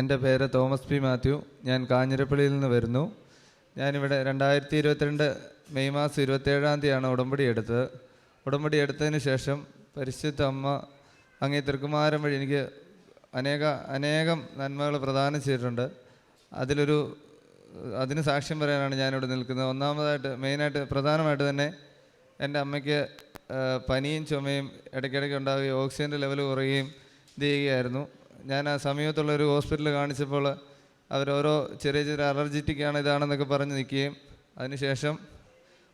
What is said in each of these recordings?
എന്റെ പേര് Thomas P Mathew. ഞാൻ കാഞ്ഞിരപ്പള്ളിയിൽ നിന്ന് വരുന്നു. ഞാനിവിടെ രണ്ടായിരത്തി ഇരുപത്തിരണ്ട് മെയ് മാസം ഇരുപത്തേഴാം തീയതിയാണ് ഉടമ്പടി എടുത്തത്. ഉടമ്പടി എടുത്തതിന് ശേഷം പരിശുദ്ധ അമ്മ അങ്ങേ തൃക്കുമാരൻ വഴി എനിക്ക് അനേക അനേകം നന്മകൾ പ്രദാനം ചെയ്തിട്ടുണ്ട്. അതിലൊരു അതിന് സാക്ഷ്യം പറയാനാണ് ഞാനിവിടെ നിൽക്കുന്നത്. ഒന്നാമതായിട്ട് മെയിനായിട്ട് പ്രധാനമായിട്ട് തന്നെ എന്റെ അമ്മയ്ക്ക് പനിയും ചുമയും ഇടയ്ക്കിടയ്ക്ക് ഉണ്ടാവുകയും ഓക്സിജന്റെ ലെവൽ കുറയുകയും ചെയ്യുകയായിരുന്നു. ഞാൻ ആ സമീപത്തുള്ള ഒരു ഹോസ്പിറ്റലിൽ കാണിച്ചപ്പോൾ അവരോരോ ചെറിയ ചെറിയ അലർജിറ്റിക്കാണ് ഇതാണെന്നൊക്കെ പറഞ്ഞ് നിൽക്കുകയും അതിനുശേഷം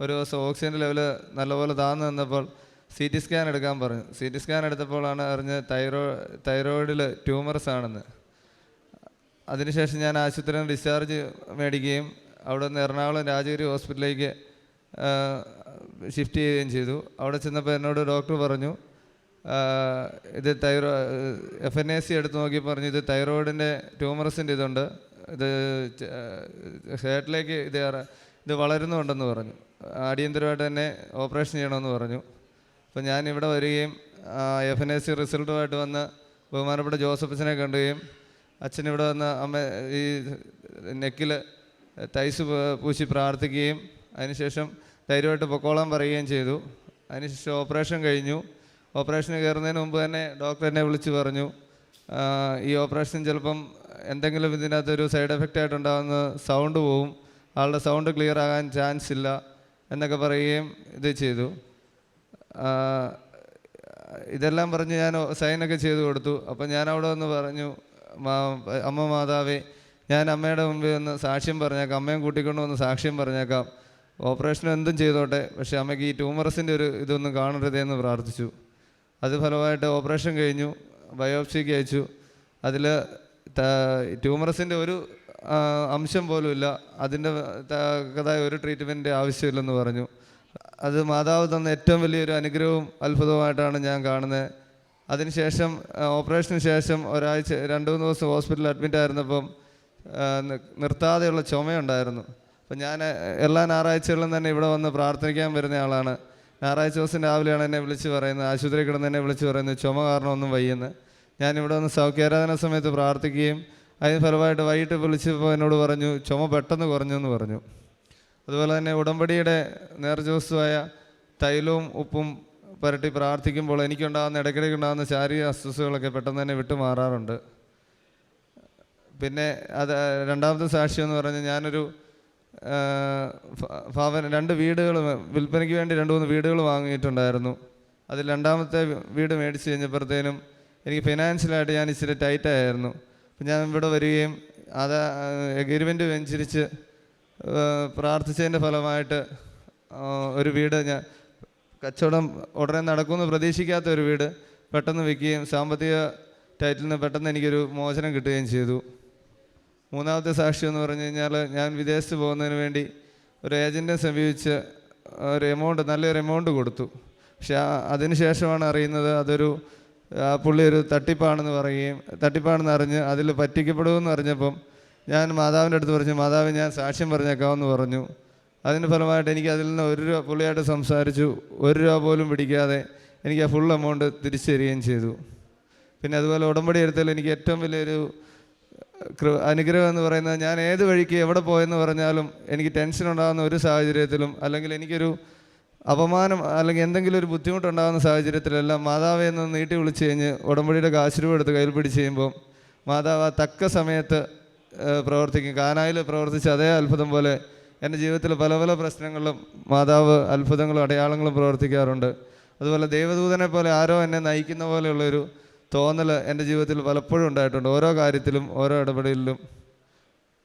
ഒരു ദിവസം ഓക്സിജൻ ലെവൽ നല്ലപോലെ താഴ്ന്നു നിന്നപ്പോൾ സി ടി സ്കാൻ എടുക്കാൻ പറഞ്ഞു. സി ടി സ്കാൻ എടുത്തപ്പോഴാണ് അറിഞ്ഞ് തൈറോ തൈറോയിഡിൽ ട്യൂമർസ് ആണെന്ന്. അതിനുശേഷം ഞാൻ ആശുപത്രിയിൽ ഡിസ്ചാർജ് മേടിക്കുകയും അവിടെ നിന്ന് എറണാകുളം രാജഗിരി ഹോസ്പിറ്റലിലേക്ക് ഷിഫ്റ്റ് ചെയ്യുകയും ചെയ്തു. അവിടെ ചെന്നപ്പോൾ എന്നോട് ഡോക്ടർ പറഞ്ഞു ഇത് thyro F N A C എടുത്ത് നോക്കി പറഞ്ഞു ഇത് തൈറോയിഡിന്റെ ട്യൂമറസിന്റെ ഇതുണ്ട്. ഇത് ഹേർട്ടിലേക്ക് ഇത് ഇത് വളരുന്നുണ്ടെന്ന് പറഞ്ഞു. അടിയന്തരമായിട്ട് തന്നെ ഓപ്പറേഷൻ ചെയ്യണമെന്ന് പറഞ്ഞു. അപ്പോൾ ഞാൻ ഇവിടെ വരികയും എഫ് എൻ എ സി റിസൾട്ടുമായിട്ട് വന്ന് ബഹുമാനപ്പെട്ട ജോസഫിനെ കണ്ടുകയും അച്ഛൻ ഇവിടെ വന്ന് അമ്മ ഈ നെക്കിൽ തൈസ് പൂശി പ്രാർത്ഥിക്കുകയും അതിനുശേഷം ധൈര്യമായിട്ട് പൊക്കോളം പറയുകയും ചെയ്തു. അതിനുശേഷം ഓപ്പറേഷൻ കഴിഞ്ഞു. ഓപ്പറേഷന് കയറുന്നതിന് മുമ്പ് തന്നെ ഡോക്ടർ എന്നെ വിളിച്ച് പറഞ്ഞു ഈ ഓപ്പറേഷൻ ചിലപ്പം എന്തെങ്കിലും ഇതിനകത്തൊരു സൈഡ് എഫക്റ്റ് ആയിട്ടുണ്ടാകുന്ന സൗണ്ട് പോവും ആളുടെ സൗണ്ട് ക്ലിയർ ആകാൻ ചാൻസ് ഇല്ല എന്നൊക്കെ പറയുകയും ഇത് ചെയ്തു. ഇതെല്ലാം പറഞ്ഞ് ഞാൻ സൈനൊക്കെ ചെയ്ത് കൊടുത്തു. അപ്പം ഞാൻ അവിടെ വന്ന് പറഞ്ഞു "മാ- അമ്മ മാതാവേ ഞാൻ അമ്മയുടെ മുമ്പിൽ ഒന്ന് സാക്ഷ്യം പറഞ്ഞേക്കാം അമ്മയും കൂട്ടിക്കൊണ്ട് വന്ന് സാക്ഷ്യം പറഞ്ഞേക്കാം. ഓപ്പറേഷനും എന്തും ചെയ്തോട്ടെ പക്ഷേ അമ്മയ്ക്ക് ഈ ട്യൂമറസിന്റെ ഒരു ഇതൊന്നും കാണരുതേ എന്ന് പ്രാർത്ഥിച്ചു. അത് ഫലമായിട്ട് ഓപ്പറേഷൻ കഴിഞ്ഞു ബയോപ്സിക്ക് അയച്ചു. അതിൽ ട്യൂമറസിന്റെ ഒരു അംശം പോലും ഇല്ല അതിന്റെ തക്കതായ ഒരു ട്രീറ്റ്മെന്റ് ആവശ്യമില്ലെന്ന് പറഞ്ഞു. അത് മാതാവ് തന്ന ഏറ്റവും വലിയൊരു അനുഗ്രഹവും അത്ഭുതവുമായിട്ടാണ് ഞാൻ കാണുന്നത്. അതിനുശേഷം ഓപ്പറേഷന് ശേഷം ഒരാഴ്ച രണ്ട് മൂന്ന് ദിവസം ഹോസ്പിറ്റലിൽ അഡ്മിറ്റ് ആയിരുന്നപ്പം നിർത്താതെയുള്ള ചുമയുണ്ടായിരുന്നു. അപ്പം ഞാൻ എല്ലാ ഞായറാഴ്ചകളിലും തന്നെ ഇവിടെ വന്ന് പ്രാർത്ഥിക്കാൻ വരുന്ന ആളാണ്. ഞായറാഴ്ച ദിവസം രാവിലെയാണ് എന്നെ വിളിച്ച് പറയുന്നത്. ആശുപത്രി കിടന്ന് എന്നെ വിളിച്ച് പറയുന്നത്. ചുമ കാരണമൊന്നും വയ്യെന്ന്. ഞാൻ ഇവിടെ വന്ന് സൗഖ്യാരാധന സമയത്ത് പ്രാർത്ഥിക്കുകയും അതിന് ഫലമായിട്ട് വൈകിട്ട് വിളിച്ചപ്പോൾ എന്നോട് പറഞ്ഞു ചുമ പെട്ടെന്ന് കുറഞ്ഞു എന്ന് പറഞ്ഞു. അതുപോലെ തന്നെ ഉടമ്പടിയുടെ നേർജോസുമായ തൈലവും ഉപ്പും പുരട്ടി പ്രാർത്ഥിക്കുമ്പോൾ എനിക്കുണ്ടാകുന്ന ഇടയ്ക്കിടയ്ക്ക് ഉണ്ടാകുന്ന ശാരീരിക അസ്വസ്ഥതകളൊക്കെ പെട്ടെന്ന് തന്നെ വിട്ടുമാറാറുണ്ട് പിന്നെ അത് രണ്ടാമത്തെ സാക്ഷ്യം എന്ന് പറഞ്ഞാൽ ഞാനൊരു ഭവൻ രണ്ട് വീടുകൾ വിൽപ്പനയ്ക്ക് വേണ്ടി രണ്ട് മൂന്ന് വീടുകൾ വാങ്ങിയിട്ടുണ്ടായിരുന്നു. അതിൽ രണ്ടാമത്തെ വീട് മേടിച്ച് കഴിഞ്ഞപ്പോഴത്തേനും എനിക്ക് ഫിനാൻഷ്യലായിട്ട് ഞാൻ ഇച്ചിരി ടൈറ്റായിരുന്നു അപ്പം ഞാൻ ഇവിടെ വരികയും അത് എഗ്രിമെന്റ് അനുസരിച്ച് പ്രാർത്ഥിച്ചതിന്റെ ഫലമായിട്ട് ഒരു വീട് ഞാൻ കച്ചവടം ഉടനെ നടക്കുമെന്ന് പ്രതീക്ഷിക്കാത്ത ഒരു വീട് പെട്ടെന്ന് വിൽക്കുകയും സാമ്പത്തിക ടൈറ്റിൽ നിന്ന് പെട്ടെന്ന് എനിക്കൊരു മോചനം കിട്ടുകയും ചെയ്തു. മൂന്നാമത്തെ സാക്ഷി എന്ന് പറഞ്ഞു കഴിഞ്ഞാൽ ഞാൻ വിദേശത്ത് പോകുന്നതിന് വേണ്ടി ഒരു ഏജന്റിനെ സമീപിച്ച് ഒരു എമൗണ്ട് നല്ലൊരു എമൗണ്ട് കൊടുത്തു. പക്ഷെ അതിന് ശേഷമാണ് അറിയുന്നത് അതൊരു പുള്ളി ഒരു തട്ടിപ്പാണെന്ന് പറയുകയും തട്ടിപ്പാണെന്ന് അറിഞ്ഞ് അതിൽ പറ്റിക്കപ്പെടുമെന്ന് അറിഞ്ഞപ്പം ഞാൻ മാതാവിന്റെ അടുത്ത് പറഞ്ഞു മാതാവ് ഞാൻ സാക്ഷ്യം പറഞ്ഞേക്കാമെന്ന് പറഞ്ഞു. അതിന്റെ ഫലമായിട്ട് എനിക്ക് അതിൽ നിന്ന് ഒരു രൂപ പുള്ളിയായിട്ട് സംസാരിച്ചു ഒരു രൂപ പോലും പിടിക്കാതെ എനിക്ക് ആ ഫുൾ എമൗണ്ട് തിരിച്ചു തരികയും ചെയ്തു. പിന്നെ അതുപോലെ ഉടമ്പടി എടുത്തതിൽ എനിക്ക് ഏറ്റവും വലിയൊരു അനുഗ്രഹം എന്ന് പറയുന്നത് ഞാൻ ഏത് വഴിക്ക് എവിടെ പോയെന്ന് പറഞ്ഞാലും എനിക്ക് ടെൻഷൻ ഉണ്ടാകുന്ന ഒരു സാഹചര്യത്തിലും അല്ലെങ്കിൽ എനിക്കൊരു അപമാനം അല്ലെങ്കിൽ എന്തെങ്കിലും ഒരു ബുദ്ധിമുട്ടുണ്ടാകുന്ന സാഹചര്യത്തിലെല്ലാം മാതാവെ എന്ന് നീട്ടി വിളിച്ച് കഴിഞ്ഞ് ഉടമ്പടിയുടെ കാശുരൂപ എടുത്ത് കയ്യിൽ പിടിച്ച് ചെയ്യുമ്പോൾ മാതാവ് തക്ക സമയത്ത് പ്രവർത്തിക്കും. കാനായിൽ പ്രവർത്തിച്ച അതേ അത്ഭുതം പോലെ എന്റെ ജീവിതത്തിൽ പല പല പ്രശ്നങ്ങളിലും മാതാവ് അത്ഭുതങ്ങളും അടയാളങ്ങളും പ്രവർത്തിക്കാറുണ്ട്. അതുപോലെ ദൈവദൂതനെ പോലെ ആരോ എന്നെ നയിക്കുന്ന പോലെയുള്ളൊരു തോന്നൽ എന്റെ ജീവിതത്തിൽ പലപ്പോഴും ഉണ്ടായിട്ടുണ്ട്. ഓരോ കാര്യത്തിലും ഓരോ ഇടപെടലിലും.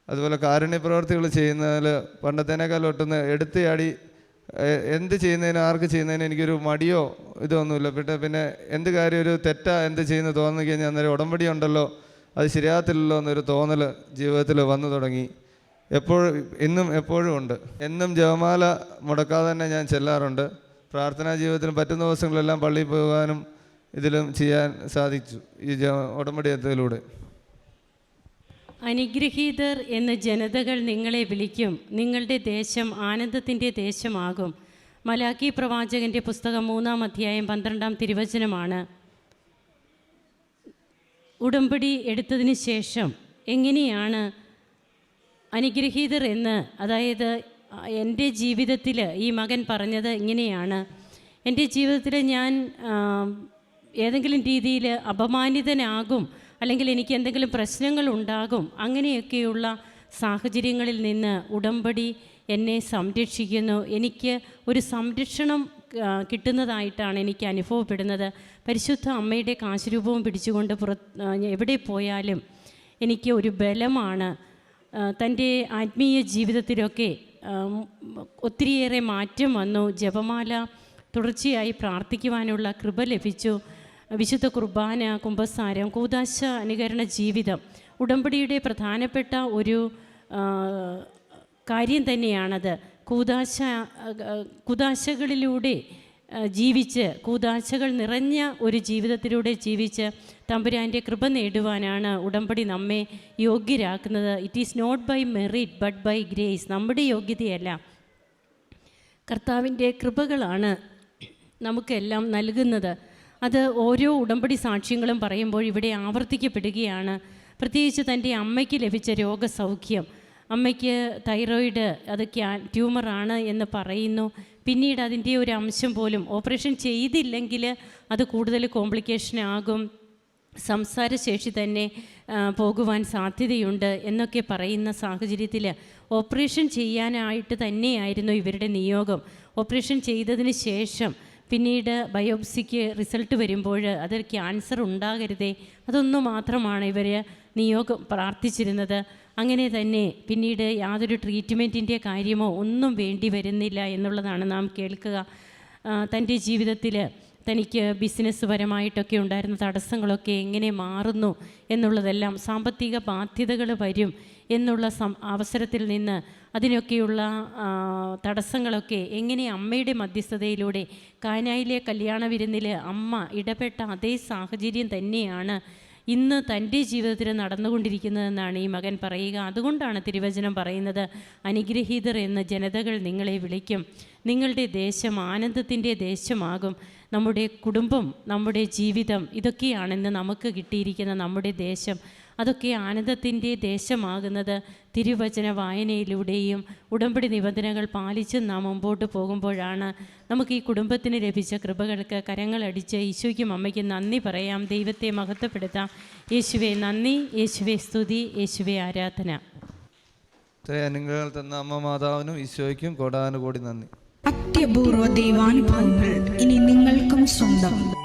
അതുപോലെ കാരുണ്യ പ്രവർത്തികൾ ചെയ്യുന്നതിൽ പണ്ടത്തേനേക്കാൾ ഒട്ടൊന്ന് എടുത്തയാടി എന്ത് ചെയ്യുന്നതിന് ആർക്ക് ചെയ്യുന്നതിന് എനിക്കൊരു മടിയോ ഇതൊന്നുമില്ല. പിന്നെ പിന്നെ എന്ത് കാര്യം ഒരു തെറ്റാ എന്ത് ചെയ്യുന്ന തോന്നി കഴിഞ്ഞാൽ അന്നേരം ഉടമ്പടി ഉണ്ടല്ലോ അത് ശരിയാകത്തില്ലല്ലോ എന്നൊരു തോന്നൽ ജീവിതത്തിൽ വന്നു തുടങ്ങി. എപ്പോഴും ഇന്നും എപ്പോഴും ഉണ്ട്. എന്നും ജപമാല മുടക്കാതെ തന്നെ ഞാൻ ചെല്ലാറുണ്ട്. പ്രാർത്ഥനാ ജീവിതത്തിന് പറ്റുന്ന ദിവസങ്ങളെല്ലാം പള്ളിയിൽ പോകാനും ഇതിലും ചെയ്യാൻ സാധിച്ചു. ഈ ഉടമ്പടിയത്തിലൂടെ. അനുഗ്രഹീതർ എന്ന ജനതകൾ നിങ്ങളെ വിളിക്കും. നിങ്ങളുടെ ദേശം ആനന്ദത്തിന്റെ ദേശമാകും. മലാക്കി പ്രവാചകന്റെ പുസ്തകം മൂന്നാം അധ്യായം പന്ത്രണ്ടാം തിരുവചനമാണ്. ഉടമ്പടി എടുത്തതിന് ശേഷം എങ്ങനെയാണ് അനുഗ്രഹീതർ എന്ന് അതായത് എന്റെ ജീവിതത്തിൽ ഈ മകൻ പറഞ്ഞത് ഇങ്ങനെയാണ്. എന്റെ ജീവിതത്തിൽ ഞാൻ ഏതെങ്കിലും രീതിയിൽ അപമാനിതനാകും അല്ലെങ്കിൽ എനിക്ക് എന്തെങ്കിലും പ്രശ്നങ്ങൾ ഉണ്ടാകും അങ്ങനെയൊക്കെയുള്ള സാഹചര്യങ്ങളിൽ നിന്ന് ഉടമ്പടി എന്നെ സംരക്ഷിക്കുന്നു. എനിക്ക് ഒരു സംരക്ഷണം കിട്ടുന്നതായിട്ടാണ് എനിക്ക് അനുഭവപ്പെടുന്നത്. പരിശുദ്ധ അമ്മയുടെ കാശുരൂപവും പിടിച്ചുകൊണ്ട് പുറത്ത് എവിടെ പോയാലും എനിക്ക് ഒരു ബലമാണ്. തന്റെ ആത്മീയ ജീവിതത്തിലൊക്കെ ഒത്തിരിയേറെ മാറ്റം വന്നു. ജപമാല തുടർച്ചയായി പ്രാർത്ഥിക്കുവാനുള്ള കൃപ ലഭിച്ചു. വിശുദ്ധ കുർബാന കുംഭസാരം കൂതാശ അനുകരണ ജീവിതം ഉടമ്പടിയുടെ പ്രധാനപ്പെട്ട ഒരു കാര്യം തന്നെയാണത്. കൂതാശ കൂതാശകളിലൂടെ ജീവിച്ച് കൂതാശകൾ നിറഞ്ഞ ഒരു ജീവിതത്തിലൂടെ ജീവിച്ച് തമ്പുരാന്റെ കൃപ നേടുവാനാണ് ഉടമ്പടി നമ്മെ യോഗ്യരാക്കുന്നത്. It is not by merit but by grace നമ്മുടെ യോഗ്യതയല്ല. കർത്താവിന്റെ കൃപകളാണ് നമുക്കെല്ലാം നൽകുന്നത്. അത് ഓരോ ഉടമ്പടി സാക്ഷ്യങ്ങളും പറയുമ്പോൾ ഇവിടെ ആവർത്തിക്കപ്പെടുകയാണ്. പ്രത്യേകിച്ച് തന്റെ അമ്മയ്ക്ക് ലഭിച്ച രോഗസൗഖ്യം. അമ്മയ്ക്ക് തൈറോയിഡ് അത് ക്യാ ട്യൂമറാണ് എന്ന് പറയുന്നു. പിന്നീട് അതിന്റെ ഒരു അംശം പോലും ഓപ്പറേഷൻ ചെയ്തില്ലെങ്കിൽ അത് കൂടുതൽ കോംപ്ലിക്കേഷൻ ആകും. സംസാരശേഷി തന്നെ പോകുവാൻ സാധ്യതയുണ്ട് എന്നൊക്കെ പറയുന്ന സാഹചര്യത്തിൽ ഓപ്പറേഷൻ ചെയ്യാനായിട്ട് തന്നെയായിരുന്നു ഇവരുടെ നിയോഗം. ഓപ്പറേഷൻ ചെയ്തതിന് ശേഷം പിന്നീട് ബയോപ്സിക്ക് റിസൾട്ട് വരുമ്പോൾ അത് ക്യാൻസർ ഉണ്ടാകരുതേ. അതൊന്നു മാത്രമാണ് ഇവർ നിയോഗം പ്രാർത്ഥിച്ചിരുന്നത്. അങ്ങനെ തന്നെ പിന്നീട് യാതൊരു ട്രീറ്റ്മെന്റിന്റെ കാര്യമോ ഒന്നും വേണ്ടി വരുന്നില്ല എന്നുള്ളതാണ് നാം കേൾക്കുക. തന്റെ ജീവിതത്തിൽ തനിക്ക് ബിസിനസ് പരമായിട്ടൊക്കെ ഉണ്ടായിരുന്ന തടസ്സങ്ങളൊക്കെ എങ്ങനെ മാറുന്നു എന്നുള്ളതെല്ലാം സാമ്പത്തിക ബാധ്യതകൾ വരും എന്നുള്ള അവസരത്തിൽ നിന്ന് അതിനൊക്കെയുള്ള തടസ്സങ്ങളൊക്കെ എങ്ങനെ അമ്മയുടെ മധ്യസ്ഥതയിലൂടെ കാനായിലെ കല്യാണ വിരുന്നിൽ അമ്മ ഇടപെട്ട അതേ സാഹചര്യം തന്നെയാണ് ഇന്ന് തന്റെ ജീവിതത്തിൽ നടന്നുകൊണ്ടിരിക്കുന്നതെന്നാണ് ഈ മകൻ പറയുക. അതുകൊണ്ടാണ് തിരുവചനം പറയുന്നത് അനുഗ്രഹീതർ എന്ന ജനതകൾ നിങ്ങളെ വിളിക്കും. നിങ്ങളുടെ ദേശം ആനന്ദത്തിന്റെ ദേശമാകും. നമ്മുടെ കുടുംബം നമ്മുടെ ജീവിതം ഇതൊക്കെയാണെന്ന് നമുക്ക് കിട്ടിയിരിക്കുന്ന നമ്മുടെ ദേശം. അതൊക്കെ ആനന്ദത്തിന്റെ ദേശമാകുന്നത്. തിരുവചന വായനയിലൂടെയും ഉടമ്പടി നിബന്ധനകൾ പാലിച്ച് നാം മുമ്പോട്ട് പോകുമ്പോഴാണ് നമുക്ക് ഈ കുടുംബത്തിന് ലഭിച്ച കൃപകൾക്ക് കരങ്ങളടിച്ച് യേശുവിക്കും അമ്മയ്ക്കും നന്ദി പറയാം. ദൈവത്തെ മഹത്വപ്പെടുത്താം. യേശുവെ നന്ദി. യേശുവെ സ്തുതി. യേശുവെ ആരാധന. ഇത്രയും അനുഗ്രഹങ്ങൾ തന്ന അമ്മ മാതാവിനും ഈശോയ്ക്കും കോടാനുകോടി നന്ദി. അത്യപൂർവ ദൈവാനുഭവങ്ങൾ ഇനി നിങ്ങൾക്കും സ്വന്തം.